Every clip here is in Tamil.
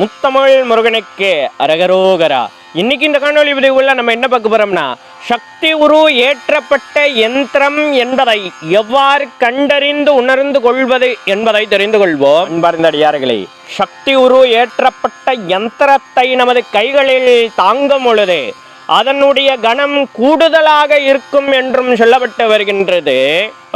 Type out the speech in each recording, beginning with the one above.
முத்தமிழ் முருகனுக்கு அரகரோகரா. இன்னைக்கு இந்த காணொலி பதிவுல நம்ம என்ன பார்க்க போறோம்னா சக்தி உரு ஏற்றப்பட்ட யந்திரம் என்பதை எவ்வாறு கண்டறிந்து உணர்ந்து கொள்வது என்பதை தெரிந்து கொள்வோம். அடியார்களே சக்தி உரு ஏற்றப்பட்ட யந்திரத்தை நமது கைகளில் தாங்கும் பொழுது அதனுடைய கணம் கூடுதலாக இருக்கும் என்றும் சொல்லப்பட்டு வருகின்றது.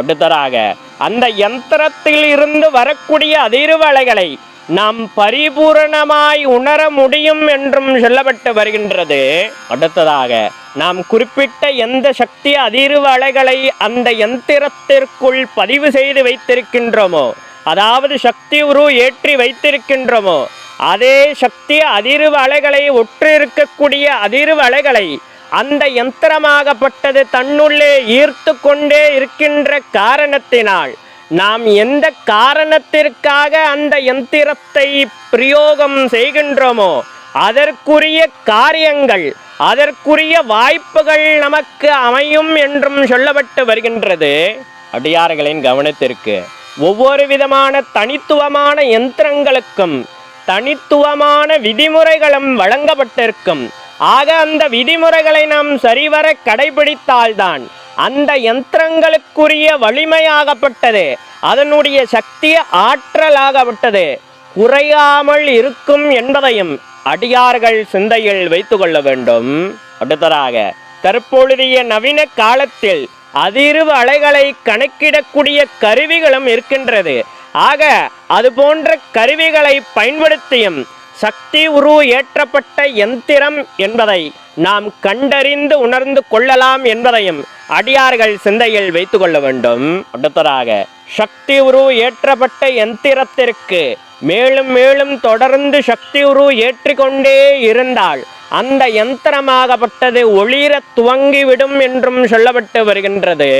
அடுத்ததாக அந்த யந்திரத்தில் இருந்து வரக்கூடிய அதிர்வலைகளை நாம் பரிபூரணமாய் உணர முடியும் என்றும் சொல்லப்பட்டு வருகின்றது. அடுத்ததாக நாம் குறிப்பிட்ட எந்த சக்தி அதிர்வு அலைகளை அந்த யந்திரத்திற்குள் பதிவு செய்து வைத்திருக்கின்றோமோ அதாவது சக்தி உரு ஏற்றி வைத்திருக்கின்றோமோ அதே சக்தி அதிர்வு அலைகளை ஒற்று இருக்கக்கூடிய அதிர்வு அலைகளை அந்த யந்திரமாகப்பட்டது தன்னுள்ளே ஈர்த்து கொண்டே இருக்கின்ற காரணத்தினால் நாம் எந்த காரணத்திற்காக அந்த யந்திரத்தை பிரயோகம் செய்கின்றோமோ அதற்குரிய காரியங்கள் அதற்குரிய வாய்ப்புகள் நமக்கு அமையும் என்றும் சொல்லப்பட்டு வருகின்றது. அடியார்களின் கவனத்திற்கு ஒவ்வொரு விதமான தனித்துவமான யந்திரங்களுக்கும் தனித்துவமான விதிமுறைகளும் வழங்கப்பட்டிருக்கும். ஆக அந்த விதிமுறைகளை நாம் சரிவர கடைபிடித்தால்தான் அந்த யந்திரங்களுக்குரிய வலிமையாகப்பட்டது. அதனுடைய சக்தி ஆற்றலாகப்பட்டது. குறையாமல் இருக்கும் என்பதையும் அடியார்கள் சிந்தையில் வைத்து கொள்ள வேண்டும். அடுத்ததாக தற்பொழுதைய நவீன காலத்தில் அதிர்வு அலைகளை கணக்கிடக்கூடிய கருவிகளும் இருக்கின்றது. ஆக அது போன்ற கருவிகளை பயன்படுத்தியும் சக்தி உரு ஏற்றப்பட்ட யந்திரம் என்பதை நாம் கண்டறிந்து உணர்ந்து கொள்ளலாம் என்பதையும் அடியார்கள் சிந்தையில் வைத்து கொள்ள வேண்டும். அடுத்ததாக சக்தி உரு ஏற்றப்பட்ட யந்திரத்திற்கு மேலும் மேலும் தொடர்ந்து சக்தி உரு ஏற்றிக்கொண்டே இருந்தால் அந்த யந்திரமாகப்பட்டது ஒளிர துவங்கிவிடும் என்றும் சொல்லப்பட்டு வருகின்றது.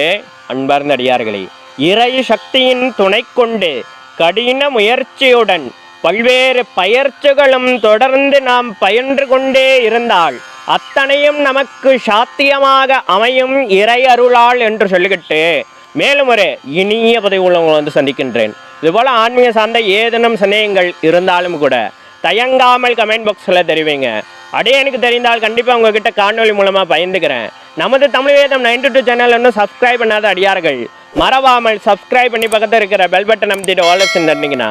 அன்பார்ந்த அடியார்களே இறை சக்தியின் துணை கொண்டு கடின முயற்சியுடன் பல்வேறு பயிற்சிகளும் தொடர்ந்து நாம் பயின்று கொண்டே இருந்தால் அத்தனையும் நமக்கு சாத்தியமாக அமையும் இறை அருளால் என்று சொல்லிக்கிட்டு மேலும் ஒரு இனிய பதவி உள்ளவங்களை வந்து சந்திக்கின்றேன். இதுபோல் ஆன்மீக சார்ந்த ஏதேனும் சந்தேகங்கள் இருந்தாலும் கூட தயங்காமல் கமெண்ட் பாக்ஸில் தெரிவிங்க. அடே எனக்கு தெரிந்தால் கண்டிப்பாக உங்ககிட்ட காணொலி மூலமாக பயந்துக்கிறேன். நமது Tamil Vedam ninety two channel இன்னும் சப்ஸ்கிரைப் பண்ணாத அடியார்கள் மறவாமல் சப்ஸ்கிரைப் பண்ணி பக்கத்தில் இருக்கிற பெல் பட்டன் அமைத்திட்டு ஆலோசனை தந்தீங்கன்னா